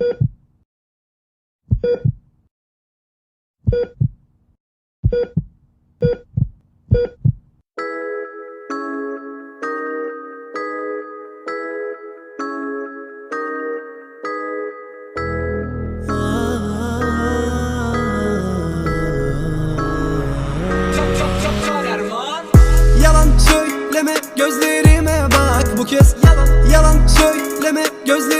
Yalan söyleme gözlerime bak bu kez. Yalan yalan söyleme gözlerime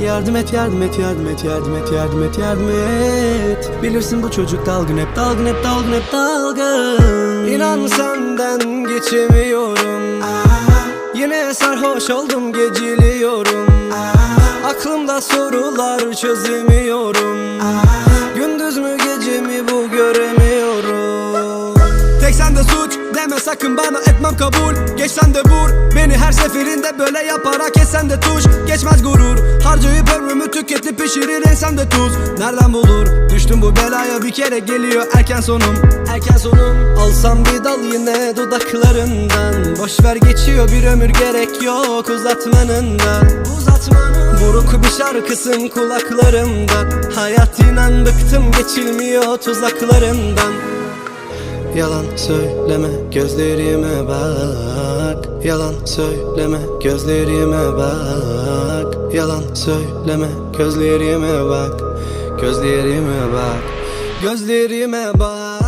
Yardım et yardım et yardım et yardım et yardım et yardım et. Bilirsin bu çocuk dalgın hep dalgın hep dalgın hep dalgın. İnan senden geçemiyorum. Yine sarhoş oldum geciliyorum. Aklımda sorular çözemiyorum deme sakın bana etmem kabul. Geç sen de vur. Beni her seferinde böyle yaparak esen de tuş. Geçmez gurur. Harcayıp ömrümü tüketip pişirir insan de tuz. Nereden bulur? Düştüm bu belaya bir kere geliyor erken sonum. Erken sonum. Alsam bir dal yine dudaklarından. Boş ver geçiyor bir ömür gerek yok uzatmanın da Uzatmanın. Buruk bir şarkısın kulaklarımda Hayat inan bıktım geçilmiyor tuzaklarından Yalan söyleme gözlerime bak. Yalan söyleme gözlerime bak. Yalan söyleme gözlerime bak. Gözlerime bak. Gözlerime bak